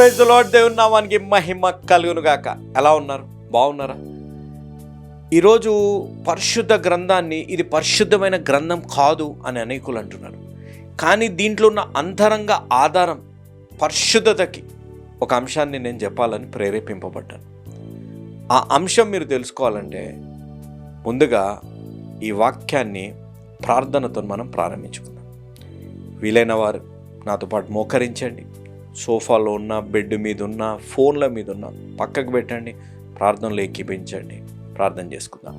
Praise lord దేవుని నామానికి మహిమ కలుగును గాక ఎలా ఉన్నారు? బాగున్నారా? ఈరోజు పరిశుద్ధ గ్రంథాన్ని ఇది పరిశుద్ధమైన గ్రంథం కాదు అని అనేకులు అంటున్నారు. కానీ దీంట్లో ఉన్న అంతరంగ ఆధారం పరిశుద్ధతకి ఒక అంశాన్ని నేను చెప్పాలని ప్రేరేపింపబడ్డాను. ఆ అంశం మీరు తెలుసుకోవాలంటే ముందుగా ఈ వాక్యాన్ని ప్రార్థనతో మనం ప్రారంభించుకుందాం. వీలైన వారు నాతో పాటు మోకరించండి. సోఫాలో ఉన్న బెడ్ మీద ఉన్న ఫోన్ల మీద ఉన్న పక్కకు పెట్టండి ప్రార్థనలు ఎక్కిపించండి ప్రార్థన చేసుకుందాం.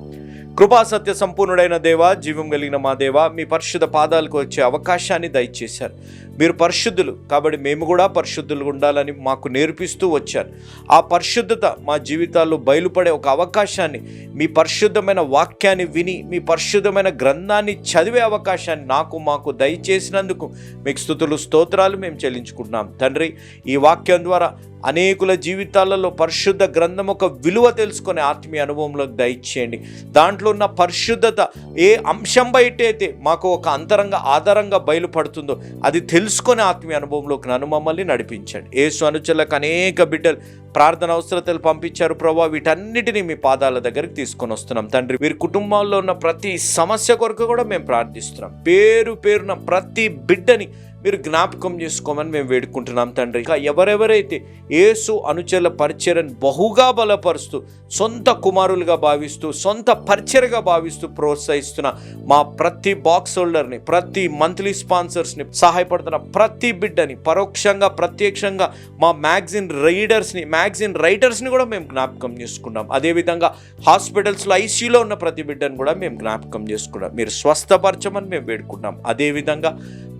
కృపా సత్య సంపూర్ణుడైన దేవ జీవం కలిగిన మా దేవ మీ పరిశుద్ధ పాదాలకు వచ్చే అవకాశాన్ని దయచేశారు. మీరు పరిశుద్ధులు కాబట్టి మేము కూడా పరిశుద్ధులు ఉండాలని మాకు నేర్పిస్తూ వచ్చారు. ఆ పరిశుద్ధత మా జీవితాల్లో బయలుపడే ఒక అవకాశాన్ని మీ పరిశుద్ధమైన వాక్యాన్ని విని మీ పరిశుద్ధమైన గ్రంథాన్ని చదివే అవకాశాన్ని నాకు మాకు దయచేసినందుకు మీకు స్థుతులు స్తోత్రాలు మేము చెల్లించుకుంటున్నాం. తండ్రి ఈ వాక్యం ద్వారా అనేకుల జీవితాలలో పరిశుద్ధ గ్రంథం ఒక విలువ తెలుసుకునే ఆత్మీయ అనుభవంలోకి దయచేయండి. దాంట్లో ఉన్న పరిశుద్ధత ఏ అంశం బయటైతే మాకు ఒక అంతరంగ ఆధారంగా బయలుపడుతుందో అది తెలుసుకునే ఆత్మీయ అనుభవంలోకి నన్ను మమ్మల్ని నడిపించండి. ఏసు అనుచరులకు అనేక బిడ్డలు ప్రార్థన అవసరతలు పంపించారు ప్రభావ వీటన్నిటిని మీ పాదాల దగ్గరికి తీసుకొని వస్తున్నాం. తండ్రి వీరి కుటుంబాల్లో ఉన్న ప్రతి సమస్య కొరకు కూడా మేము ప్రార్థిస్తున్నాం. పేరు పేరున ప్రతి బిడ్డని మీరు జ్ఞాపకం చేసుకోమని మేము వేడుకుంటున్నాం తండ్రి. ఇంకా ఎవరెవరైతే యేసు అనుచరుల పరిచయను బహుగా బలపరుస్తూ సొంత కుమారులుగా భావిస్తూ సొంత పరిచయగా భావిస్తూ ప్రోత్సహిస్తున్న మా ప్రతి బాక్స్ హోల్డర్ని ప్రతి మంత్లీ స్పాన్సర్స్ని సహాయపడుతున్న ప్రతి బిడ్డని పరోక్షంగా ప్రత్యక్షంగా మా మ్యాగజిన్ రీడర్స్ని మ్యాగజిన్ రైటర్స్ని కూడా మేము జ్ఞాపకం చేసుకున్నాం. అదేవిధంగా హాస్పిటల్స్లో ఐసీలో ఉన్న ప్రతి బిడ్డను కూడా మేము జ్ఞాపకం చేసుకున్నాం. మీరు స్వస్థపరచమని మేము వేడుకున్నాం అదేవిధంగా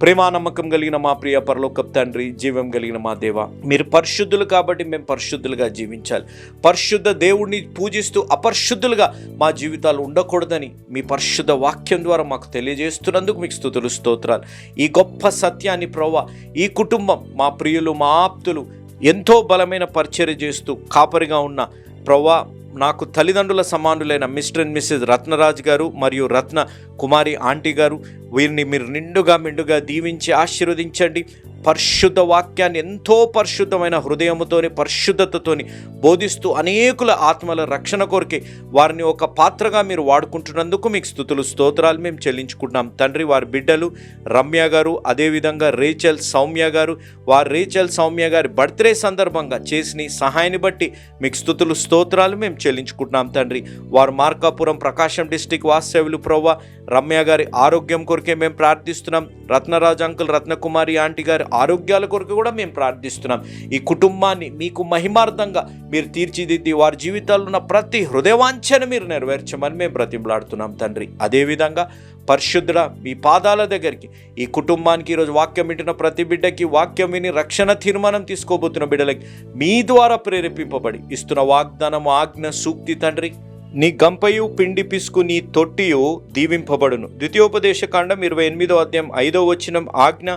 ప్రేమా నమ్మకం కలిగిన మా ప్రియ పరలోకప్ తండ్రి జీవం కలిగిన మా దేవ మీరు పరిశుద్ధులు కాబట్టి మేము పరిశుద్ధులుగా జీవించాలి. పరిశుద్ధ దేవుణ్ణి పూజిస్తూ అపరిశుద్ధులుగా మా జీవితాలు ఉండకూడదని మీ పరిశుద్ధ వాక్యం ద్వారా మాకు తెలియజేస్తున్నందుకు మీకు స్థుతులు స్తోత్రాలు. ఈ గొప్ప సత్యాన్ని ప్రవ్వ ఈ కుటుంబం మా ప్రియులు మా ఆప్తులు ఎంతో బలమైన పరిచర్య చేస్తూ కాపరిగా ఉన్న ప్రవ్వా నాకు తల్లిదండ్రుల సమానులైన మిస్టర్ అండ్ మిస్సెస్ రత్నరాజ్ గారు మరియు రత్న కుమారి ఆంటీ గారు. వీరిని మీరు నిండుగా మెండుగా దీవించి ఆశీర్వదించండి. పరిశుద్ధ వాక్యాన్ని ఎంతో పరిశుద్ధమైన హృదయముతోని పరిశుద్ధతతోని బోధిస్తూ అనేకుల ఆత్మల రక్షణ కొరకే వారిని ఒక పాత్రగా మీరు వాడుకుంటున్నందుకు మీకు స్థుతులు స్తోత్రాలు మేము చెల్లించుకుంటున్నాం. తండ్రి వారి బిడ్డలు రమ్య గారు అదేవిధంగా రేచల్ సౌమ్య గారు వారి రేచల్ సౌమ్య గారి బర్త్డే సందర్భంగా చేసిన సహాయాన్ని బట్టి మీకు స్థుతులు స్తోత్రాలు మేము చెల్లించుకుంటున్నాం తండ్రి. వారు మార్కాపురం ప్రకాశం డిస్టిక్ వాస్తవ్యులు ప్రవ్వ రమ్య గారి ఆరోగ్యం కొరకే మేము ప్రార్థిస్తున్నాం. రత్నరాజ్ అంకుల్ రత్నకుమారి ఆంటీ గారి ఆరోగ్యాల కొరకు కూడా మేము ప్రార్థిస్తున్నాం. ఈ కుటుంబాన్ని మీకు మహిమార్థంగా మీరు తీర్చిదిద్ది వారి జీవితాల్లో ఉన్న ప్రతి హృదయవాంఛను మీరు నెరవేర్చమని మేము బ్రతిమలాడుతున్నాం తండ్రి. అదేవిధంగా పరిశుద్ధుడ మీ పాదాల దగ్గరికి ఈ కుటుంబానికి ఈరోజు వాక్యం వింటున్న ప్రతి బిడ్డకి వాక్యం విని రక్షణ తీర్మానం తీసుకోబోతున్న బిడ్డలకి మీ ద్వారా ప్రేరేపింపబడి ఇస్తున్న వాగ్దానం ఆజ్ఞ సూక్తి తండ్రి. నీ గంపయు పిండి పిసుకు నీ తొట్టియు దీవింపబడును. ద్వితీయోపదేశ కాండం ఇరవై ఎనిమిదో అధ్యాయం ఐదో వచనం ఆజ్ఞ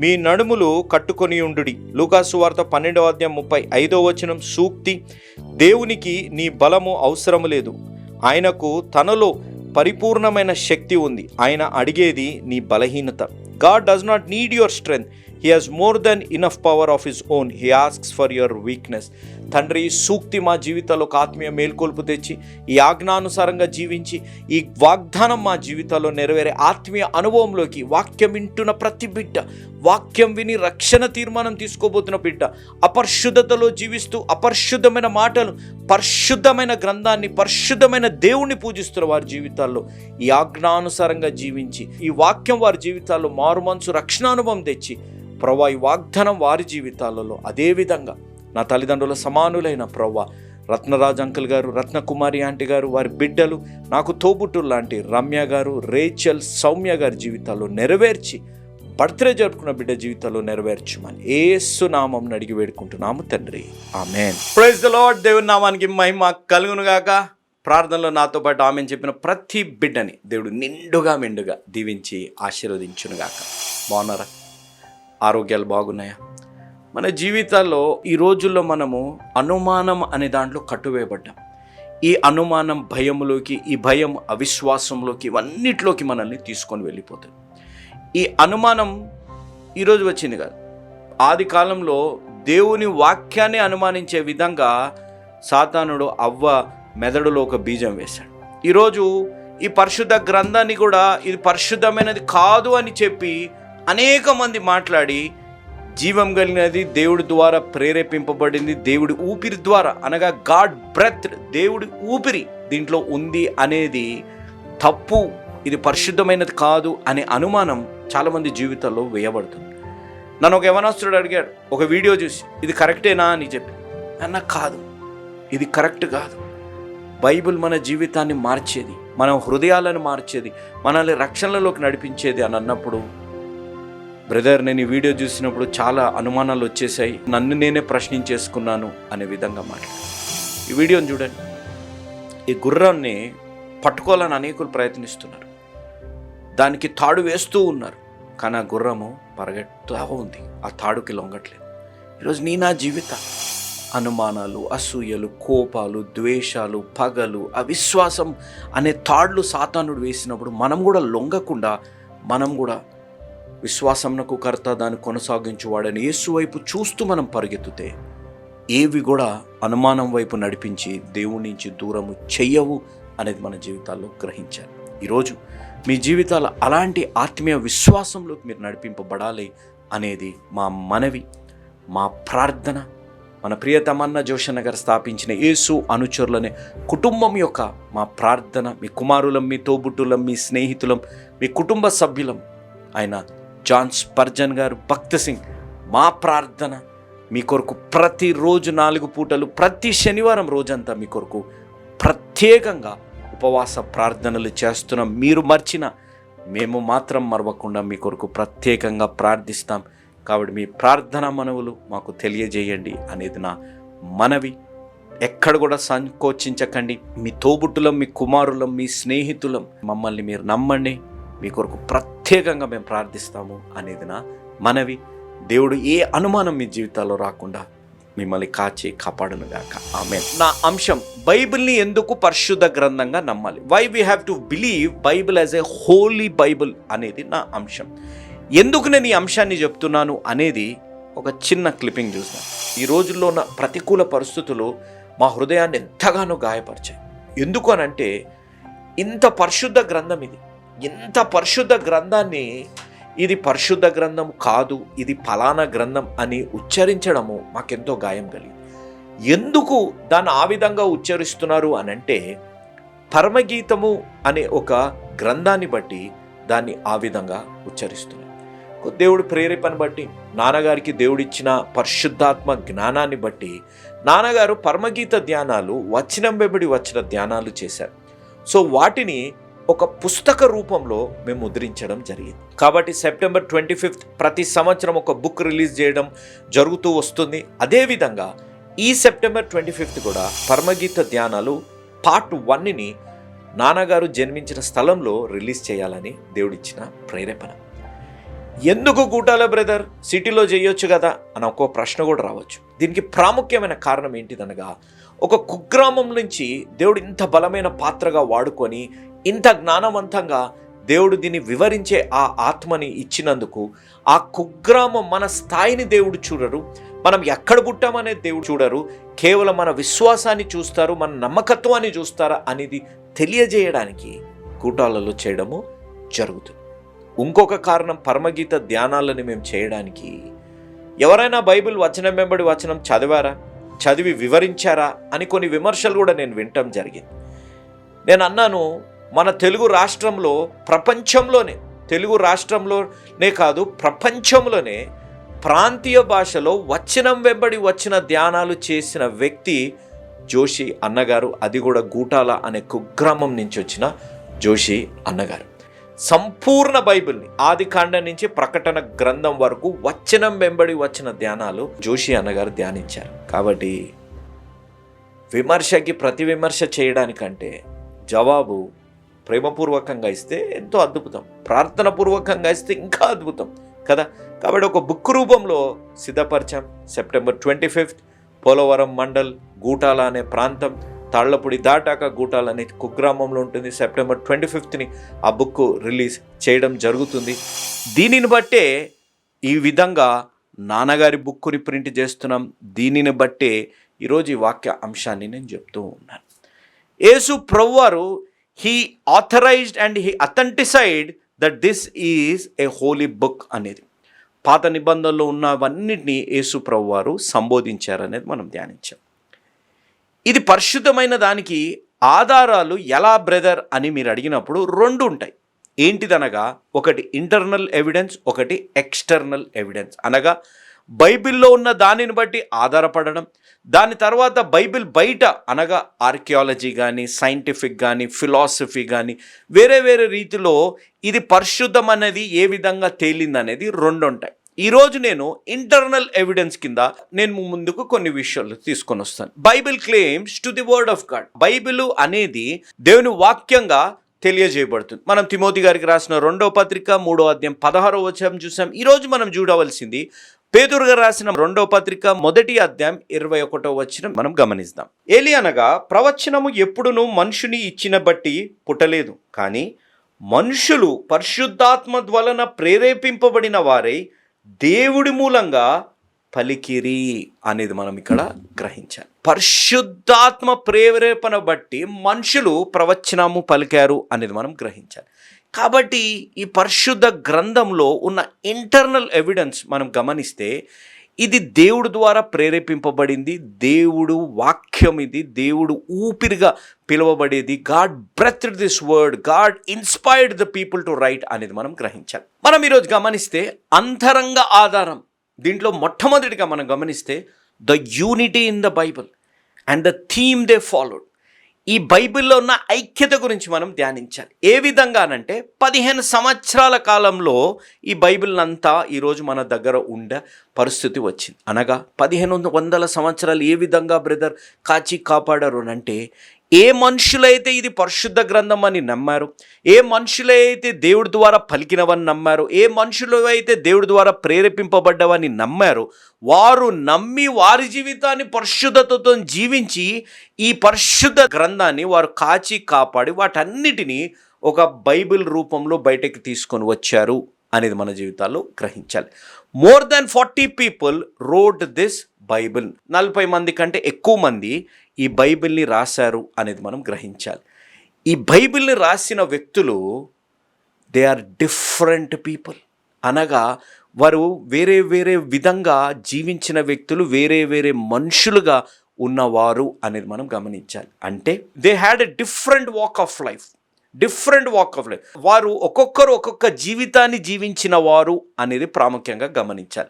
మీ నడుములు కట్టుకొని ఉండుడి. లూకాసు వార్త పన్నెండవ అధ్యాయం ముప్పై ఐదో వచనం సూక్తి. దేవునికి నీ బలము అవసరము లేదు. ఆయనకు తనలో పరిపూర్ణమైన శక్తి ఉంది. ఆయన అడిగేది నీ బలహీనత. God does not need your strength. He has more than enough power of his own he asks for your weakness తండ్రి సూక్తి మా జీవితంలో ఒక ఆత్మీయ మేల్కొల్పు తెచ్చి ఈ ఆజ్ఞానుసారంగా జీవించి ఈ వాగ్దానం మా జీవితంలో నెరవేరే ఆత్మీయ అనుభవంలోకి వాక్యం వింటున్న ప్రతి బిడ్డ వాక్యం విని రక్షణ తీర్మానం తీసుకోబోతున్న బిడ్డ అపరిశుద్ధతలో జీవిస్తూ అపరిశుద్ధమైన మాటలు పరిశుద్ధమైన గ్రంథాన్ని పరిశుద్ధమైన దేవుణ్ణి పూజిస్తున్న వారి జీవితాల్లో ఈ ఆజ్ఞానుసారంగా జీవించి ఈ వాక్యం వారి జీవితాల్లో మారుమనసు రక్షణానుభవం తెచ్చి ప్రవ్వా ఈ వాగ్దానం వారి జీవితాలలో అదేవిధంగా నా తల్లిదండ్రుల సమానులైన ప్రవ్వ రత్నరాజ్ అంకుల్ గారు రత్నకుమారి ఆంటీ గారు వారి బిడ్డలు నాకు తోబుట్టు లాంటి రమ్య గారు రేచల్ సౌమ్య గారి జీవితాల్లో నెరవేర్చి బర్త్డే జరుపుకున్న బిడ్డ జీవితాల్లో నెరవేర్చమని ఏసు నామం అడిగి వేడుకుంటున్నాము తండ్రి. ఆమెన్. ప్రైజ్ ద లార్డ్ దేవుని నామానికి మహిమ కలుగును గాక. ప్రార్థనలో నాతో పాటు ఆమె చెప్పిన ప్రతి బిడ్డని దేవుడు నిండుగా మెండుగా దీవించి ఆశీర్వదించును గాక. బాగున్నారా? ఆరోగ్యాలు బాగున్నాయా? మన జీవితాల్లో ఈ రోజుల్లో మనము అనుమానం అనే దాంట్లో కట్టువేయబడ్డాం. ఈ అనుమానం భయంలోకి ఈ భయం అవిశ్వాసంలోకి ఇవన్నిటిలోకి మనల్ని తీసుకొని వెళ్ళిపోతుంది. ఈ అనుమానం ఈరోజు వచ్చింది కాదు. ఆది కాలంలో దేవుని వాక్యాన్ని అనుమానించే విధంగా సాతానుడు అవ్వ మెదడులో ఒక బీజం వేశాడు. ఈరోజు ఈ పరిశుద్ధ గ్రంథాన్ని కూడా ఇది పరిశుద్ధమైనది కాదు అని చెప్పి అనేక మంది మాట్లాడి జీవం కలిగినది దేవుడి ద్వారా ప్రేరేపింపబడింది దేవుడి ఊపిరి ద్వారా. అనగా గాడ్ బ్రెత్ దేవుడి ఊపిరి దీంట్లో ఉంది అనేది తప్పు ఇది పరిశుద్ధమైనది కాదు అనే అనుమానం చాలామంది జీవితాల్లో వేయబడుతుంది. నన్ను ఒక యవనాస్తుడు అడిగాడు ఒక వీడియో చూసి ఇది కరెక్టేనా అని చెప్పి. అన్న కాదు. ఇది కరెక్ట్ కాదు. బైబిల్ మన జీవితాన్ని మార్చేది మన హృదయాలను మార్చేది మనల్ని రక్షణలోకి నడిపించేది అని అన్నప్పుడు బ్రదర్ నేను ఈ వీడియో చూసినప్పుడు చాలా అనుమానాలు వచ్చేసాయి నన్ను నేనే ప్రశ్నించేసుకున్నాను అనే విధంగా మాట్లాడు. ఈ వీడియోని చూడండి. ఈ గుర్రాన్ని పట్టుకోవాలని అనేకులు ప్రయత్నిస్తున్నారు. దానికి తాడు వేస్తూ ఉన్నారు. కానీ ఆ గుర్రము పరిగెత్తుతా ఉంది. ఆ తాడుకి లొంగట్లేదు. ఈరోజు నీ నా జీవిత అనుమానాలు అసూయలు కోపాలు ద్వేషాలు పగలు అవిశ్వాసం అనే తాడ్లు సాతానుడు వేసినప్పుడు మనం కూడా లొంగకుండా మనం కూడా విశ్వాసంనకు కర్త దాన్ని కొనసాగించువాడని యేసు వైపు చూస్తూ మనం పరిగెత్తుతే ఏవి కూడా అనుమానం వైపు నడిపించి దేవుడి నుంచి దూరము చెయ్యవు అనేది మన జీవితాల్లో గ్రహించాలి. ఈరోజు మీ జీవితాలు అలాంటి ఆత్మీయ విశ్వాసంలోకి మీరు నడిపింపబడాలి అనేది మా మనవి మా ప్రార్థన. మన ప్రియతమన్న జోషన్న గారు స్థాపించిన యేసు అనుచరులనే కుటుంబం యొక్క మా ప్రార్థన మీ కుమారులం మీ తోబుట్టులం మీ స్నేహితులం మీ కుటుంబ సభ్యులం ఆయన జాన్ స్పర్జన్ గారు భక్త సింగ్ మా ప్రార్థన మీ కొరకు ప్రతిరోజు నాలుగు పూటలు ప్రతి శనివారం రోజంతా మీ కొరకు ప్రత్యేకంగా ఉపవాస ప్రార్థనలు చేస్తున్నాం. మీరు మర్చిన మేము మాత్రం మరవకుండా మీ కొరకు ప్రత్యేకంగా ప్రార్థిస్తాం. కాబట్టి మీ ప్రార్థన మనవులు మాకు తెలియజేయండి అనేది నా మనవి. ఎక్కడ కూడా సంకోచించకండి. మీ తోబుట్టులం మీ కుమారులం మీ స్నేహితులం మమ్మల్ని మీరు నమ్మండి. మీ కొరకు ప్రతి ప్రత్యేకంగా మేము ప్రార్థిస్తాము అనేది నా మనవి. దేవుడు ఏ అనుమానం మీ జీవితాల్లో రాకుండా మిమ్మల్ని కాచి కాపాడునుగాక ఆమె నా అంశం బైబిల్ని ఎందుకు పరిశుద్ధ గ్రంథంగా నమ్మాలి? Why we have to believe Bible as a holy Bible అనేది నా అంశం. ఎందుకు నేను ఈ అంశాన్ని చెప్తున్నాను అనేది ఒక చిన్న క్లిప్పింగ్ చూసాను. ఈ రోజుల్లో ఉన్న ప్రతికూల పరిస్థితులు మా హృదయాన్ని ఎంతగానో గాయపరిచాయి. ఎందుకు అనంటే ఇంత పరిశుద్ధ గ్రంథం ఇది. ఇంత పరిశుద్ధ గ్రంథాన్ని ఇది పరిశుద్ధ గ్రంథం కాదు ఇది ఫలానా గ్రంథం అని ఉచ్చరించడము మాకెంతో గాయం కలిగింది. ఎందుకు దాన్ని ఆ విధంగా ఉచ్చరిస్తున్నారు అని అంటే పరమగీతము అనే ఒక గ్రంథాన్ని బట్టి దాన్ని ఆ విధంగా ఉచ్చరిస్తున్నారు. దేవుడి ప్రేరేపణ బట్టి నాన్నగారికి దేవుడిచ్చిన పరిశుద్ధాత్మ జ్ఞానాన్ని బట్టి నాన్నగారు పరమగీత ధ్యానాలు వచనం వెంబడి వచ్చిన ధ్యానాలు చేశారు. సో వాటిని ఒక పుస్తక రూపంలో మేము ముద్రించడం జరిగింది. కాబట్టి సెప్టెంబర్ ట్వంటీ ఫిఫ్త్ ప్రతి సంవత్సరం ఒక బుక్ రిలీజ్ చేయడం జరుగుతూ వస్తుంది. అదేవిధంగా ఈ సెప్టెంబర్ ట్వంటీ ఫిఫ్త్ కూడా పరమగీత ధ్యానాలు పార్ట్ వన్ని నాన్నగారు జన్మించిన స్థలంలో రిలీజ్ చేయాలని దేవుడిచ్చిన ప్రేరేపణ. ఎందుకు గూటాల బ్రదర్? సిటీలో చేయొచ్చు కదా? అని ఒక్కో ప్రశ్న కూడా రావచ్చు. దీనికి ప్రాముఖ్యమైన కారణం ఏంటిదనగా ఒక కుగ్రామం నుంచి దేవుడు ఇంత బలమైన పాత్రగా వాడుకొని ఇంత జ్ఞానవంతంగా దేవుడు దీన్ని వివరించే ఆ ఆత్మని ఇచ్చినందుకు ఆ కుగ్రామం మన స్థాయిని దేవుడు చూడరు. మనం ఎక్కడ పుట్టామనే దేవుడు చూడరు. కేవలం మన విశ్వాసాన్ని చూస్తారు మన నమ్మకత్వాన్ని చూస్తారా అనేది తెలియజేయడానికి కూటాలలో చేయడము జరుగుతుంది. ఇంకొక కారణం పరమగీత ధ్యానాలని మేము చేయడానికి ఎవరైనా బైబిల్ వచనం వెంబడి వచనం చదివారా? చదివి వివరించారా? అని కొన్ని విమర్శలు కూడా నేను వినటం జరిగింది. నేను అన్నాను మన తెలుగు రాష్ట్రంలో ప్రపంచంలోనే తెలుగు రాష్ట్రంలోనే కాదు ప్రపంచంలోనే ప్రాంతీయ భాషలో వచనం వెంబడి వచ్చిన ధ్యానాలు చేసిన వ్యక్తి జోషి అన్నగారు. అది కూడా గూటాల అనే కుగ్రామం నుంచి వచ్చిన జోషి అన్నగారు. సంపూర్ణ బైబిల్ని ఆది కాండం నుంచి ప్రకటన గ్రంథం వరకు వచనం వెంబడి వచ్చిన ధ్యానాలు జోషి అన్నగారు ధ్యానించారు. కాబట్టి విమర్శకి ప్రతి విమర్శ చేయడానికంటే జవాబు ప్రేమపూర్వకంగా ఇస్తే ఎంతో అద్భుతం. ప్రార్థనపూర్వకంగా ఇస్తే ఇంకా అద్భుతం. కదా? కాబట్టి ఒక బుక్ రూపంలో సిద్ధపరిచాం. September twenty fifth Polavaram mandal Gootala అనే ప్రాంతం తాళ్ళపూడి దాటాక గూటాల అనే కుగ్రామంలో ఉంటుంది. సెప్టెంబర్ ట్వంటీ ఫిఫ్త్ని ఆ బుక్ రిలీజ్ చేయడం జరుగుతుంది. దీనిని బట్టే ఈ విధంగా నాన్నగారి బుక్కుని ప్రింట్ చేస్తున్నాం. దీనిని బట్టే ఈరోజు ఈ వాక్య అంశాన్ని నేను చెప్తూ ఉన్నాను. యేసు ప్రభువారు he authorized and he authenticated that this is a holy book అనేది. పాత నిబంధనలో ఉన్నవన్నిటినీ యేసుప్రభు వారు సంబోధించారనేది మనం ధ్యానించాం. ఇది పరిశుద్ధమైన దానికి ఆధారాలు ఎలా బ్రదర్ అని మీరు అడిగినప్పుడు రెండు ఉంటాయి. ఏంటిదనగా ఒకటి ఇంటర్నల్ ఎవిడెన్స్ ఒకటి ఎక్స్టర్నల్ ఎవిడెన్స్ అనగా బైబిల్లో ఉన్న దానిని బట్టి ఆధారపడడం. దాని తర్వాత బైబిల్ బయట అనగా ఆర్కియాలజీ కానీ సైంటిఫిక్ కానీ ఫిలాసఫీ కానీ వేరే వేరే రీతిలో ఇది పరిశుద్ధం అనేది ఏ విధంగా తేలిందనేది రెండు ఉంటాయి ఈరోజు నేను ఇంటర్నల్ ఎవిడెన్స్ కింద నేను ముందుకు కొన్ని విషయాలు తీసుకొని వస్తాను. Bible claims to the word of God. Bible అనేది దేవుని వాక్యంగా తెలియజేయబడుతుంది. మనం తిమోతి గారికి రాసిన రెండో పత్రిక మూడో అధ్యాయం పదహారో వచ్చాం చూసాం. ఈరోజు మనం చూడవలసింది పేదూరు రాసిన రెండో పత్రిక మొదటి అధ్యాయం ఇరవై ఒకటో వచ్చిన మనం గమనిస్తాం. ఏలి అనగా ప్రవచనము ఎప్పుడునూ మనుషుని ఇచ్చిన బట్టి పుట్టలేదు. కానీ మనుషులు పరిశుద్ధాత్మ వలన ప్రేరేపింపబడిన వారై దేవుడి మూలంగా పలికిరి అనేది మనం ఇక్కడ గ్రహించాలి. పరిశుద్ధాత్మ ప్రేరేపణ బట్టి మనుషులు ప్రవచనము పలికారు అనేది మనం గ్రహించాలి. కాబట్టి ఈ పరిశుద్ధ గ్రంథంలో ఉన్న ఇంటర్నల్ ఎవిడెన్స్ మనం గమనిస్తే ఇది దేవుడు ద్వారా ప్రేరేపింపబడింది దేవుడు వాక్యం ఇది దేవుడు ఊపిరిగా పిలువబడేది God breath this word God inspired the people to write అనేది మనం గ్రహించాలి. మనం ఈరోజు గమనిస్తే అంతరంగ ఆధారం దీంట్లో మొట్టమొదటిగా మనం గమనిస్తే the unity in the Bible and the theme they followed ఈ బైబిల్లో ఉన్న ఐక్యత గురించి మనం ధ్యానించాలి. ఏ విధంగానంటే పదిహేను సంవత్సరాల కాలంలో ఈ బైబిల్ అంతా ఈరోజు మన దగ్గర ఉండే పరిస్థితి వచ్చింది. అనగా పదిహేను వందల సంవత్సరాలు ఏ విధంగా బ్రదర్ కాచి కాపాడారు అంటే ఏ మనుషులైతే ఇది పరిశుద్ధ గ్రంథం అని నమ్మారు ఏ మనుషులైతే దేవుడి ద్వారా పలికినవని నమ్మారు ఏ మనుషులు అయితే దేవుడి ద్వారా ప్రేరేపింపబడ్డవని నమ్మారు వారు నమ్మి వారి జీవితాన్ని పరిశుద్ధతతో జీవించి ఈ పరిశుద్ధ గ్రంథాన్ని వారు కాచి కాపాడి వాటన్నిటినీ ఒక బైబిల్ రూపంలో బయటకు తీసుకొని వచ్చారు అనేది మన జీవితాల్లో గ్రహించాలి. More than forty people wrote this Bible. నలభై మంది కంటే ఎక్కువ మంది ఈ బైబిల్ని రాశారు అనేది మనం గ్రహించాలి. ఈ బైబిల్ని రాసిన వ్యక్తులు దే ఆర్ డిఫరెంట్ పీపుల్ అనగా వారు వేరే వేరే విధంగా జీవించిన వ్యక్తులు వేరే వేరే మనుషులుగా ఉన్నవారు అనేది మనం గమనించాలి. అంటే they had a different walk of life different walk of life వారు ఒక్కొక్కరు ఒక్కొక్క జీవితాన్ని జీవించిన వారు అనేది ప్రాముఖ్యంగా గమనించాలి.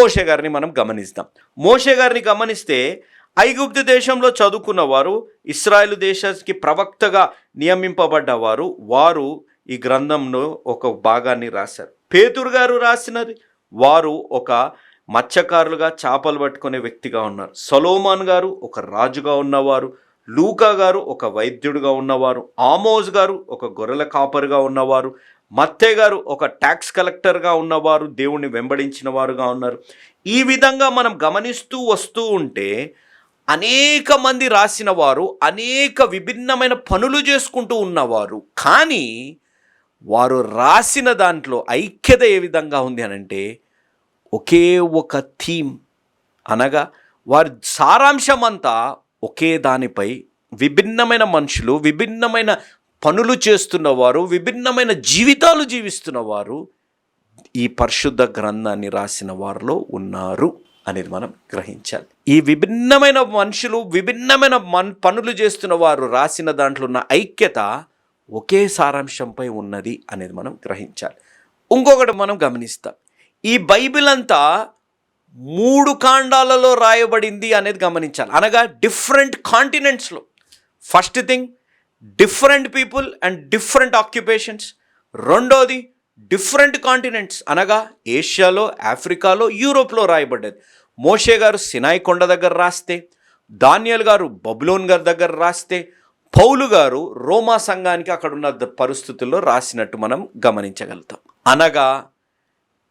మోషే గారిని మనం గమనిస్తాం. మోషే గారిని గమనిస్తే ఐగుప్తు దేశంలో చదువుకున్న వారు ఇస్రాయేల్ దేశానికి ప్రవక్తగా నియమింపబడ్డవారు వారు ఈ గ్రంథంలో ఒక భాగాన్ని రాశారు. పేతురు గారు రాసినది వారు ఒక మత్స్యకారులుగా చేపలు పట్టుకునే వ్యక్తిగా ఉన్నారు. సొలోమాన్ గారు ఒక రాజుగా ఉన్నవారు లూకా గారు ఒక వైద్యుడిగా ఉన్నవారు ఆమోజ్ గారు ఒక గొర్రెల కాపరుగా ఉన్నవారు మత్తే గారు ఒక ట్యాక్స్ కలెక్టర్గా ఉన్నవారు దేవుణ్ణి వెంబడించిన వారుగా ఉన్నారు. ఈ విధంగా మనం గమనిస్తూ వస్తూ ఉంటే అనేక మంది రాసిన వారు అనేక విభిన్నమైన పనులు చేసుకుంటూ ఉన్నవారు. కానీ వారు రాసిన దాంట్లో ఐక్యత ఏ విధంగా ఉంది అని అంటే ఒకే ఒక థీమ్. అనగా వారి సారాంశం అంతా ఒకే దానిపై విభిన్నమైన మనుషులు విభిన్నమైన పనులు చేస్తున్నవారు విభిన్నమైన జీవితాలు జీవిస్తున్నవారు ఈ పరిశుద్ధ గ్రంథాన్ని రాసిన వారిలో ఉన్నారు. అనేది మనం గ్రహించాలి. ఈ విభిన్నమైన మనుషులు విభిన్నమైన మన్ పనులు చేస్తున్న వారు రాసిన దాంట్లో ఉన్న ఐక్యత ఒకే సారాంశంపై ఉన్నది అనేది మనం గ్రహించాలి. ఇంకొకటి మనం గమనిస్తాం. ఈ బైబిల్ అంతా మూడు కాండాలలో రాయబడింది అనేది గమనించాలి. అనగా different కాంటినెంట్స్లో. First thing different people and different occupations. రెండోది డిఫరెంట్ కాంటినెంట్స్ అనగా ఏషియాలో ఆఫ్రికాలో యూరోప్లో రాయబడ్డది. మోషే గారు సినాయి కొండ దగ్గర రాస్తే దానియల్ గారు బబులోన్ గారి దగ్గర రాస్తే పౌలు గారు రోమా సంఘానికి అక్కడ ఉన్న ద- పరిస్థితుల్లో రాసినట్టు మనం గమనించగలుగుతాం. అనగా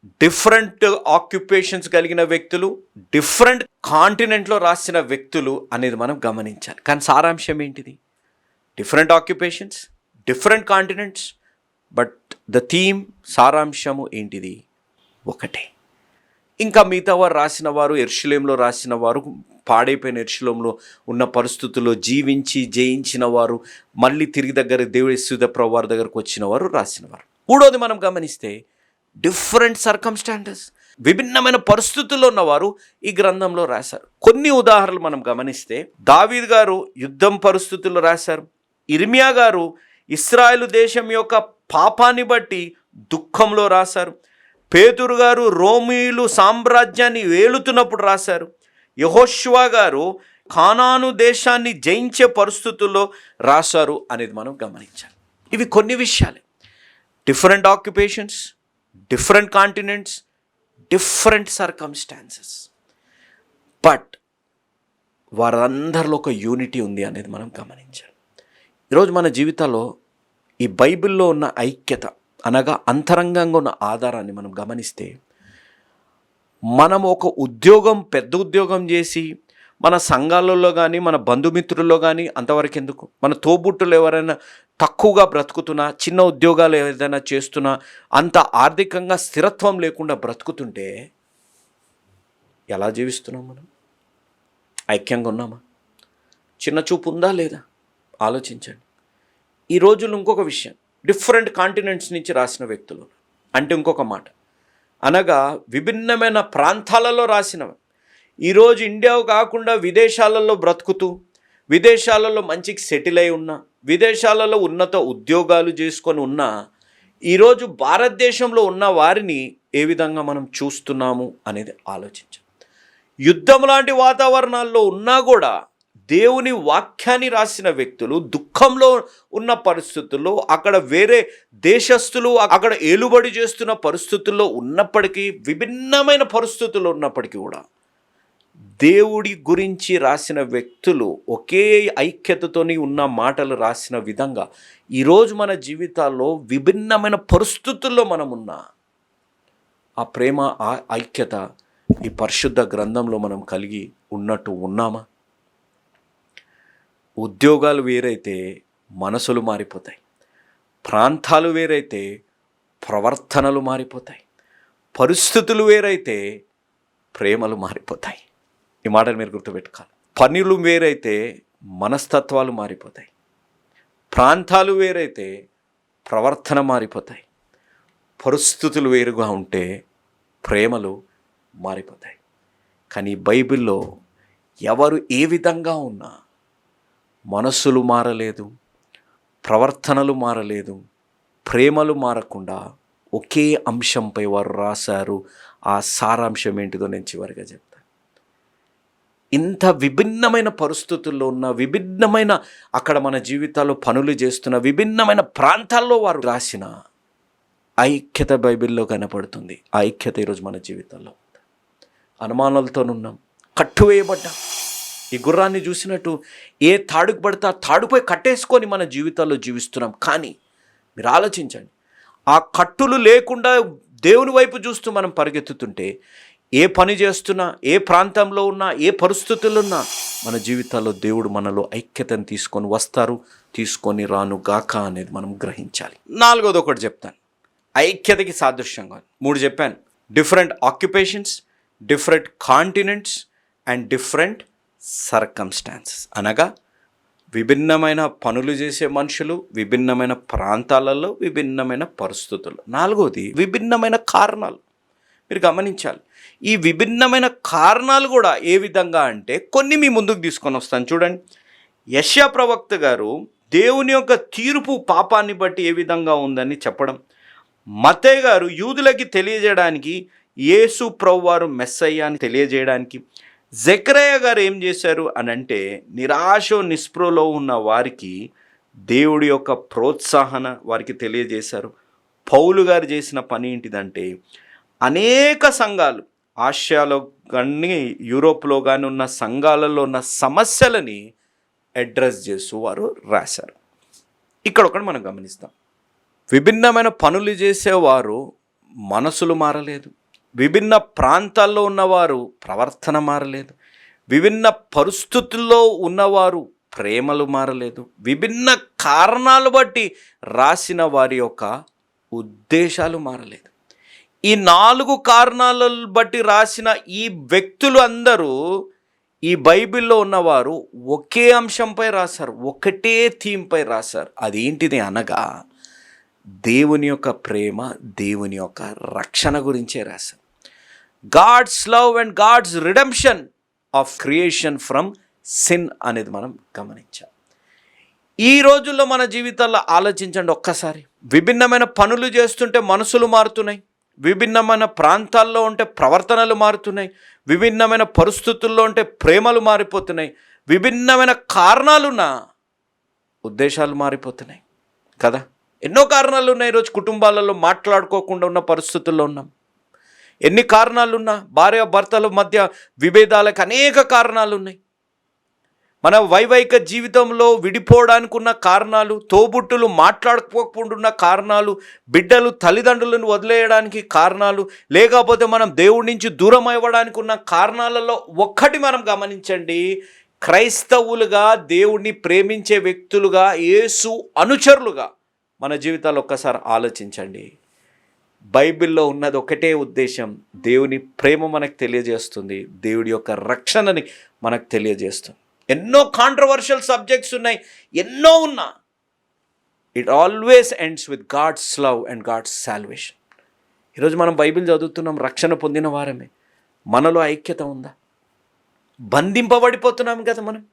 డిఫరెంట్ ఆక్యుపేషన్స్ కలిగిన వ్యక్తులు డిఫరెంట్ కాంటినెంట్లో రాసిన వ్యక్తులు అనేది మనం గమనించాలి. కానీ సారాంశం ఏంటిది? Different occupations different continents but the theme సారాంశము ఏంటిది? ఒకటే. ఇంకా మిగతా వారు రాసిన వారు ఎర్షులేంలో రాసిన వారు పాడైపోయిన ఎర్షులంలో ఉన్న పరిస్థితుల్లో జీవించి జయించిన వారు మళ్ళీ తిరిగి దగ్గర దేవుడి సుధప్రభు వారి దగ్గరకు వచ్చిన వారు రాసిన వారు మూడోది మనం గమనిస్తే డిఫరెంట్ సర్కమ్స్టాండర్స్ విభిన్నమైన పరిస్థితుల్లో ఉన్నవారు ఈ గ్రంథంలో రాశారు. కొన్ని ఉదాహరణలు మనం గమనిస్తే దావీద్ గారు యుద్ధం పరిస్థితుల్లో రాశారు. ఇర్మియా గారు ఇస్రాయలు దేశం యొక్క పాపాన్ని బట్టి దుఃఖంలో రాశారు. పేతురు గారు రోమీలు సామ్రాజ్యాన్ని వేలుతున్నప్పుడు రాశారు. యహోష్వా గారు ఖానాను దేశాన్ని జయించే పరిస్థితుల్లో రాశారు అనేది మనం గమనించాలి. ఇవి కొన్ని విషయాలే. Different occupations different continents different circumstances but వారందరిలో ఒక యూనిటీ ఉంది అనేది మనం గమనించాలి. ఈరోజు మన జీవితాల్లో ఈ బైబిల్లో ఉన్న ఐక్యత అనగా అంతరంగంగా ఉన్న ఆధారాన్ని మనం గమనిస్తే మనం ఒక ఉద్యోగం పెద్ద ఉద్యోగం చేసి మన సంఘాలలో కానీ మన బంధుమిత్రుల్లో కానీ అంతవరకు ఎందుకు? మన తోబుట్టులు ఎవరైనా తక్కువగా బ్రతుకుతున్నా చిన్న ఉద్యోగాలు ఏదైనా చేస్తున్నా అంత ఆర్థికంగా స్థిరత్వం లేకుండా బ్రతుకుతుంటే ఎలా జీవిస్తున్నాం మనం? ఐక్యంగా ఉన్నామా? చిన్న చూపు ఉందా లేదా? ఆలోచించండి. ఈ రోజుల్లో ఇంకొక విషయం డిఫరెంట్ కాంటినెంట్స్ నుంచి రాసిన వ్యక్తులు. అంటే ఇంకొక మాట అనగా విభిన్నమైన ప్రాంతాలలో రాసినవి. ఈరోజు ఇండియా కాకుండా విదేశాలలో బ్రతుకుతూ విదేశాలలో మంచికి సెటిల్ అయి ఉన్న విదేశాలలో ఉన్నత ఉద్యోగాలు చేసుకొని ఉన్న ఈరోజు భారతదేశంలో ఉన్న వారిని ఏ విధంగా మనం చూస్తున్నాము అనేది ఆలోచించాం యుద్ధం లాంటి వాతావరణాల్లో ఉన్నా కూడా దేవుని వాక్యాన్ని రాసిన వ్యక్తులు దుఃఖంలో ఉన్న పరిస్థితుల్లో అక్కడ వేరే దేశస్తులు అక్కడ ఏలుబడి చేస్తున్న పరిస్థితుల్లో ఉన్నప్పటికీ విభిన్నమైన పరిస్థితుల్లో ఉన్నప్పటికీ కూడా దేవుడి గురించి రాసిన వ్యక్తులు ఒకే ఐక్యతతోని ఉన్న మాటలు రాసిన విధంగా ఈరోజు మన జీవితాల్లో విభిన్నమైన పరిస్థితుల్లో మనం ఉన్నా ఆ ప్రేమ ఆ ఐక్యత ఈ పరిశుద్ధ గ్రంథంలో మనం కలిగి ఉన్నట్టు ఉన్నామా? ఉద్యోగాలు వేరైతే మనసులు మారిపోతాయి. ప్రాంతాలు వేరైతే ప్రవర్తనలు మారిపోతాయి. పరిస్థితులు వేరైతే ప్రేమలు మారిపోతాయి. ఈ మాటలు మీరు గుర్తుపెట్టుకోవాలి. పనులు వేరైతే మనస్తత్వాలు మారిపోతాయి. ప్రాంతాలు వేరైతే ప్రవర్తన మారిపోతాయి. పరిస్థితులు వేరుగా ఉంటే ప్రేమలు మారిపోతాయి. కానీ బైబిల్లో ఎవరు ఏ విధంగా ఉన్నా మనస్సులు మారలేదు ప్రవర్తనలు మారలేదు ప్రేమలు మారకుండా ఒకే అంశంపై వారు రాశారు. ఆ సారాంశం ఏంటిదో నేను చివరిగా చెప్తాను ఇంత విభిన్నమైన పరిస్థితుల్లో ఉన్న విభిన్నమైన అక్కడ మన జీవితాల్లో పనులు చేస్తున్న విభిన్నమైన ప్రాంతాల్లో వారు రాసిన ఐక్యత బైబిల్లో కనపడుతుంది. ఆ ఐక్యత ఈరోజు మన జీవితాల్లో అనుమానాలతోనున్నాం కట్టువేయబడ్డాం. ఈ గుర్రాన్ని చూసినట్టు ఏ తాడుకు పడితే ఆ తాడుపై కట్టేసుకొని మన జీవితాల్లో జీవిస్తున్నాం. కానీ మీరు ఆలోచించండి. ఆ కట్టులు లేకుండా దేవుని వైపు చూస్తూ మనం పరిగెత్తుతుంటే ఏ పని చేస్తున్నా ఏ ప్రాంతంలో ఉన్నా ఏ పరిస్థితులు ఉన్నా మన జీవితాల్లో దేవుడు మనలో ఐక్యతను తీసుకొని వస్తారు. తీసుకొని రాను గాక అనేది మనం గ్రహించాలి. నాలుగోది ఒకటి చెప్తాను. ఐక్యతకి సాదృశ్యంగా మూడు చెప్పాను. Different occupations different continents and different circumstances అనగా విభిన్నమైన పనులు చేసే మనుషులు విభిన్నమైన ప్రాంతాలలో విభిన్నమైన పరిస్థితులు. నాలుగోది విభిన్నమైన కారణాలు. మీరు గమనించాలి. ఈ విభిన్నమైన కారణాలు కూడా ఏ విధంగా అంటే కొన్ని మీ ముందుకు తీసుకొని వస్తాను చూడండి. యశ్యా ప్రవక్త గారు దేవుని యొక్క తీర్పు పాపాన్ని బట్టి ఏ విధంగా ఉందని చెప్పడం. మతే గారు యూదులకి తెలియజేయడానికి యేసు ప్రవ్వారు మెస్సయ్య అని తెలియజేయడానికి జక్రయ్య గారు ఏం చేశారు అని అంటే నిరాశ నిస్పృహలో ఉన్న వారికి దేవుడి యొక్క ప్రోత్సాహన వారికి తెలియజేశారు. పౌలు గారు చేసిన పని ఏంటిదంటే అనేక సంఘాలు ఆసియాలో కానీ యూరోప్లో కానీ ఉన్న సంఘాలలో ఉన్న సమస్యలని అడ్రస్ చేస్తూ వారు రాశారు. ఇక్కడ ఒకటి మనం గమనిస్తాం. విభిన్నమైన పనులు చేసేవారు మనసులు మారలేదు. విభిన్న ప్రాంతాల్లో ఉన్నవారు ప్రవర్తన మారలేదు. విభిన్న పరిస్థితుల్లో ఉన్నవారు ప్రేమలు మారలేదు. విభిన్న కారణాలు బట్టి రాసిన వారి యొక్క ఉద్దేశాలు మారలేదు. ఈ నాలుగు కారణాలను బట్టి రాసిన ఈ వ్యక్తులు అందరూ ఈ బైబిల్లో ఉన్నవారు ఒకే అంశంపై రాశారు. ఒకటే థీమ్పై రాశారు. అదేంటిది అనగా దేవుని యొక్క ప్రేమ దేవుని యొక్క రక్షణ గురించే రాశారు. God's love and God's redemption of creation from sin అనేది మనం గమనించాం. ఈ రోజుల్లో మన జీవితాల్లో ఆలోచించండి ఒక్కసారి. విభిన్నమైన పనులు చేస్తుంటే మనసులు మారుతున్నాయి. విభిన్నమైన ప్రాంతాల్లో ఉంటే ప్రవర్తనలు మారుతున్నాయి. విభిన్నమైన పరిస్థితుల్లో ఉంటే ప్రేమలు మారిపోతున్నాయి. విభిన్నమైన కారణాలున్న ఉద్దేశాలు మారిపోతున్నాయి. కదా? ఎన్నో కారణాలు ఉన్నాయి. ఈరోజు కుటుంబాలలో మాట్లాడుకోకుండా ఉన్న పరిస్థితుల్లో ఉన్నాం. ఎన్ని కారణాలున్నా భార్య భర్తల మధ్య విభేదాలకు అనేక కారణాలు ఉన్నాయి మన వైవాహిక జీవితంలో విడిపోవడానికి ఉన్న కారణాలు తోబుట్టులు మాట్లాడుకోకుండా ఉన్న కారణాలు బిడ్డలు తల్లిదండ్రులను వదిలేయడానికి కారణాలు లేకపోతే మనం దేవుడి నుంచి దూరం అవ్వడానికి ఉన్న కారణాలలో ఒక్కటి మనం గమనించండి క్రైస్తవులుగా దేవుణ్ణి ప్రేమించే వ్యక్తులుగా యేసు అనుచరులుగా మన జీవితాలు ఒక్కసారి ఆలోచించండి. బైబిల్లో ఉన్నది ఒకటే ఉద్దేశం దేవుని ప్రేమ మనకు తెలియజేస్తుంది దేవుడి యొక్క రక్షణని మనకు తెలియజేస్తుంది. ఎన్నో కాంట్రవర్షియల్ సబ్జెక్ట్స్ ఉన్నాయి ఎన్నో ఉన్నా. It always ends with God's love and God's salvation ఈరోజు మనం బైబిల్ చదువుతున్నాం రక్షణ పొందిన వారమే. మనలో ఐక్యత ఉందా? బంధింపబడిపోతున్నాం కదా మనం.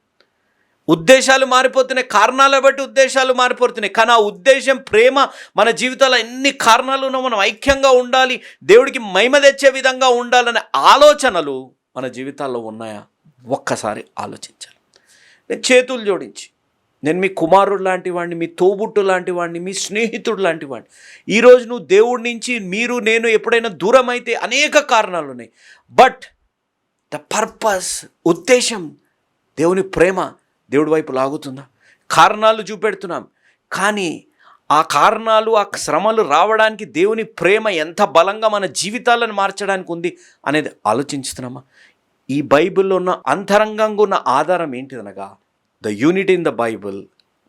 ఉద్దేశాలు మారిపోతున్నాయి కారణాల బట్టి ఉద్దేశాలు మారిపోతున్నాయి. కానీ ఆ ఉద్దేశం ప్రేమ మన జీవితాల్లో ఎన్ని కారణాలు ఉన్నా మనం ఐక్యంగా ఉండాలి దేవుడికి మహిమ తెచ్చే విధంగా ఉండాలనే ఆలోచనలు మన జీవితాల్లో ఉన్నాయా? ఒక్కసారి ఆలోచించాలి. నేను చేతులు జోడించి నేను మీ కుమారుడు లాంటి వాడిని మీ తోబుట్టు లాంటి వాడిని మీ స్నేహితుడు లాంటి వాడిని ఈరోజు నువ్వు దేవుడి నుంచి మీరు నేను ఎప్పుడైనా దూరం అయితే అనేక కారణాలు ఉన్నాయి. బట్ ద పర్పస్ ఉద్దేశం దేవుని ప్రేమ దేవుడి వైపు లాగుతుందా? కారణాలు చూపెడుతున్నాం. కానీ ఆ కారణాలు ఆ శ్రమలు రావడానికి దేవుని ప్రేమ ఎంత బలంగా మన జీవితాలను మార్చడానికి ఉంది అనేది ఆలోచించుతున్నామా? ఈ బైబిల్లో ఉన్న అంతరంగంగా ఉన్న ఆధారం ఏంటిదనగా the unit in the Bible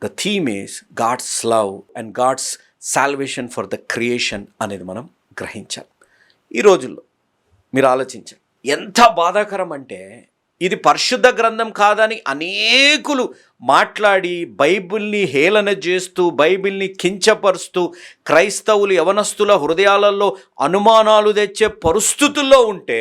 the theme is God's love and God's salvation for the creation అనేది మనం గ్రహించాలి. ఈ రోజుల్లో మీరు ఆలోచించండి ఎంత బాధాకరం అంటే ఇది పరిశుద్ధ గ్రంథం కాదని అనేకులు మాట్లాడి బైబిల్ని హేళన చేస్తూ బైబిల్ని కించపరుస్తూ క్రైస్తవులు యవనస్తుల హృదయాలలో అనుమానాలు తెచ్చే పరిస్థితుల్లో ఉంటే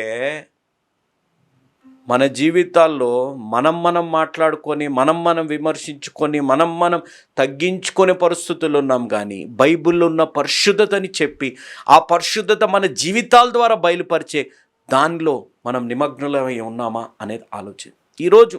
మన జీవితాల్లో మనం మనం మాట్లాడుకొని మనం మనం విమర్శించుకొని మనం మనం తగ్గించుకునే పరిస్థితులు ఉన్నాం కానీ బైబిల్లో ఉన్న పరిశుద్ధతని చెప్పి ఆ పరిశుద్ధత మన జీవితాల ద్వారా బయలుపరిచే దానిలో మనం నిమగ్నులమై ఉన్నామా అనేది ఆలోచన. ఈరోజు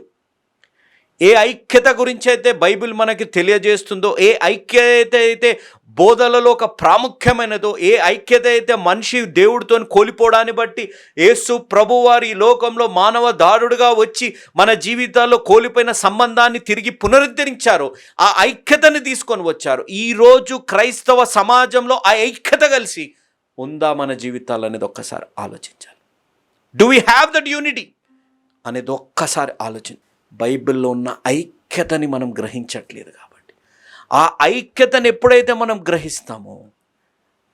ఏ ఐక్యత గురించి అయితే బైబిల్ మనకి తెలియజేస్తుందో ఏ ఐక్యత అయితే బోధలలో ఒక ప్రాముఖ్యమైనదో ఏ ఐక్యత అయితే మనిషి దేవుడితో కోల్పోవడాన్ని బట్టి యేసు ప్రభువారి ఈ లోకంలో మానవ దారుడుగా వచ్చి మన జీవితాల్లో కోల్పోయిన సంబంధాన్ని తిరిగి పునరుద్ధరించారో ఆ ఐక్యతని తీసుకొని వచ్చారు. ఈరోజు క్రైస్తవ సమాజంలో ఆ ఐక్యత కలిసి ఉందా మన జీవితాలు అనేది ఒక్కసారి ఆలోచించాలి. Do we have that unity అనేది ఒక్కసారి ఆలోచన. బైబిల్లో ఉన్న ఐక్యతని మనం గ్రహించట్లేదు కాబట్టి. ఆ ఐక్యతను ఎప్పుడైతే మనం గ్రహిస్తామో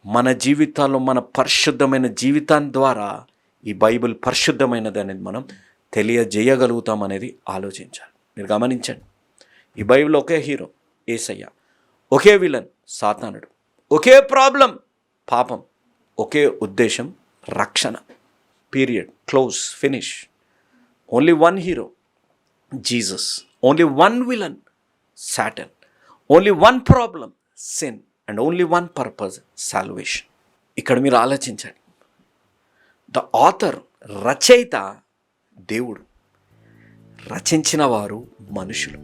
మన జీవితాల్లో మన పరిశుద్ధమైన జీవితాన్ని ద్వారా ఈ బైబిల్ పరిశుద్ధమైనది అనేది మనం తెలియజేయగలుగుతాం అనేది ఆలోచించాలి. మీరు గమనించండి. ఈ బైబిల్ ఒకే హీరో ఏసయ్య. ఒకే విలన్ సాతానుడు. ఒకే ప్రాబ్లం పాపం. ఒకే ఉద్దేశం రక్షణ. Period close finish only one hero Jesus only one villain Satan only one problem sin and only one purpose salvation ఇక్కడ మీరు ఆలోచించండి. ద ఆథర్ రచయిత దేవుడు. రచించిన వారు మనుషులు.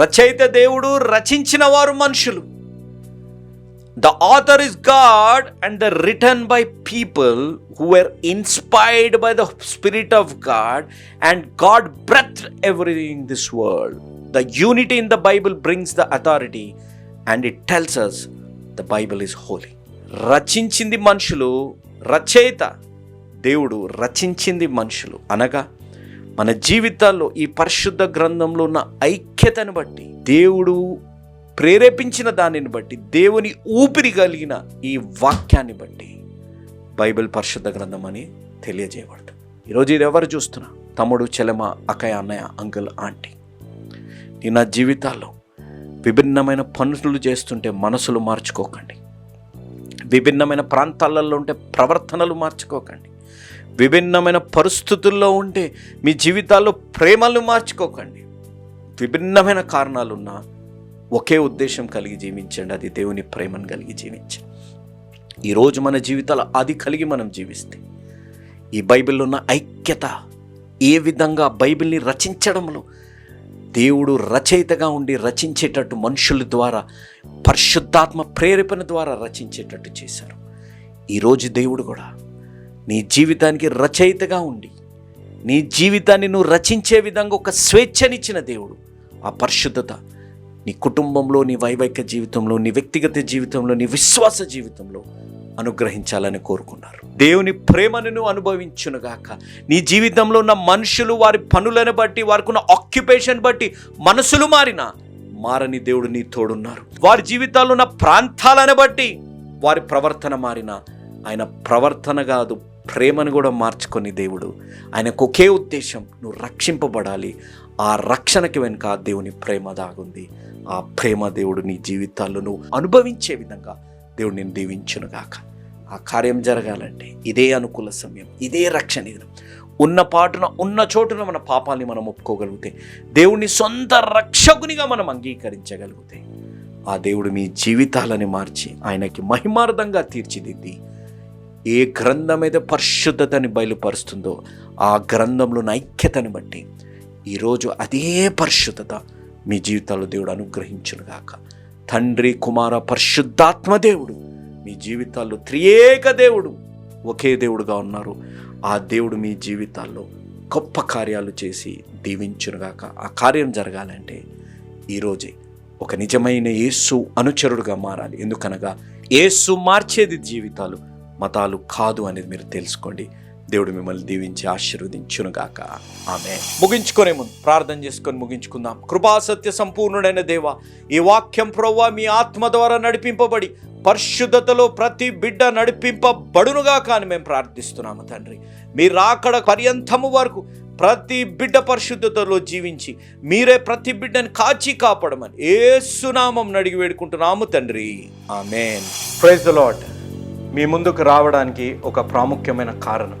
రచయిత దేవుడు రచించిన వారు మనుషులు. The author is God and the written by people who are inspired by the spirit of God and God breath everything this world the unity in the Bible brings the authority and it tells us the Bible is holy రచించింది మనుషులు రచయిత దేవుడు రచించింది మనుషులు. అనగా మన జీవితాల్లో ఈ పరిశుద్ధ గ్రంథంలో ఉన్న ఐక్యతను బట్టి దేవుడు ప్రేరేపించిన దానిని బట్టి దేవుని ఊపిరి కలిగిన ఈ వాక్యాన్ని బట్టి బైబిల్ పరిశుద్ధ గ్రంథం అని తెలియజేయబడదు ఈరోజు ఇది ఎవరు చూస్తున్నా? తమ్ముడు చెలమ అక్కయ్య అన్నయ్య అంకుల్ ఆంటీ. ఈ నా జీవితాల్లో విభిన్నమైన పనులు చేస్తుంటే మనసులు మార్చుకోకండి. విభిన్నమైన ప్రాంతాలలో ఉంటే ప్రవర్తనలు మార్చుకోకండి. విభిన్నమైన పరిస్థితుల్లో ఉంటే మీ జీవితాల్లో ప్రేమలు మార్చుకోకండి. విభిన్నమైన కారణాలున్నా ఒకే ఉద్దేశం కలిగి జీవించండి. అది దేవుని ప్రేమను కలిగి జీవించండి. ఈరోజు మన జీవితాలు అది కలిగి మనం జీవిస్తే ఈ బైబిల్లో ఉన్న ఐక్యత ఏ విధంగా బైబిల్ని రచించడంలో దేవుడు రచయితగా ఉండి రచించేటట్టు మనుషుల ద్వారా పరిశుద్ధాత్మ ప్రేరేపణ ద్వారా రచించేటట్టు చేశారు. ఈరోజు దేవుడు కూడా నీ జీవితానికి రచయితగా ఉండి నీ జీవితాన్ని నువ్వు రచించే విధంగా ఒక స్వేచ్ఛనిచ్చిన దేవుడు ఆ పరిశుద్ధత నీ కుటుంబంలో నీ వైవాహిక జీవితంలో నీ వ్యక్తిగత జీవితంలో నీ విశ్వాస జీవితంలో అనుగ్రహించాలని కోరుకున్నారు. దేవుని ప్రేమను అనుభవించునుగాక. నీ జీవితంలో ఉన్న మనుషులు వారి పనులను బట్టి వారికి ఉన్న ఆక్యుపేషన్ బట్టి మనసులు మారిన మారని దేవుడు నీ తోడున్నారు. వారి జీవితాల్లో ఉన్న ప్రాంతాలను బట్టి వారి ప్రవర్తన మారిన ఆయన ప్రవర్తన కాదు ప్రేమను కూడా మార్చుకొని దేవుడు ఆయనకు ఒకే ఉద్దేశం నువ్వు రక్షింపబడాలి. ఆ రక్షణకి వెనుక దేవుని ప్రేమ దాగుంది. ఆ ప్రేమ దేవుడు నీ జీవితాల్లో నువ్వు అనుభవించే విధంగా దేవుడు నేను దీవించునుగాక ఆ కార్యం జరగాలంటే ఇదే అనుకూల సమయం ఇదే రక్షణ దినం. ఉన్న పాటున ఉన్న చోటున మన పాపాల్ని మనం ఒప్పుకోగలిగితే దేవుని సొంత రక్షకునిగా మనం అంగీకరించగలిగితే ఆ దేవుడు మీ జీవితాలని మార్చి ఆయనకి మహిమార్థంగా తీర్చిదిద్ది. ఏ గ్రంథం అయితే పరిశుద్ధతని బయలుపరుస్తుందో ఆ గ్రంథంలో ఐక్యతని బట్టి ఈరోజు అదే పరిశుద్ధత మీ జీవితాల్లో దేవుడు అనుగ్రహించునుగాక తండ్రి కుమార పరిశుద్ధాత్మ దేవుడు మీ జీవితాల్లో త్రియేక దేవుడు ఒకే దేవుడుగా ఉన్నారు. ఆ దేవుడు మీ జీవితాల్లో గొప్ప కార్యాలు చేసి దీవించునుగాక ఆ కార్యం జరగాలంటే ఈరోజే ఒక నిజమైన యేసు అనుచరుడుగా మారాలి. ఎందుకనగా యేసు మార్చేది జీవితాలు మతాలు కాదు అనేది మీరు తెలుసుకోండి. దేవుడు మిమ్మల్ని దీవించి ఆశీర్వదించునుగాక ఆమె ముగించుకునే ముందు ప్రార్థన చేసుకొని ముగించుకుందాం. కృపాసత్య సంపూర్ణుడైన దేవ ఈ వాక్యం ప్రవ్వ మీ ఆత్మ ద్వారా నడిపింపబడి పరిశుద్ధతలో ప్రతి బిడ్డ నడిపింపబడునుగా కానీ మేము ప్రార్థిస్తున్నాము తండ్రి. మీ రాకడ పర్యంతము వరకు ప్రతి బిడ్డ పరిశుద్ధతలో జీవించి మీరే ప్రతి బిడ్డని కాచి కాపాడమని ఏసునామం అడిగి వేడుకుంటున్నాము తండ్రి. ఆమెన్. ప్రైజ్ ద లాట్ మీ ముందుకు రావడానికి ఒక ప్రాముఖ్యమైన కారణం.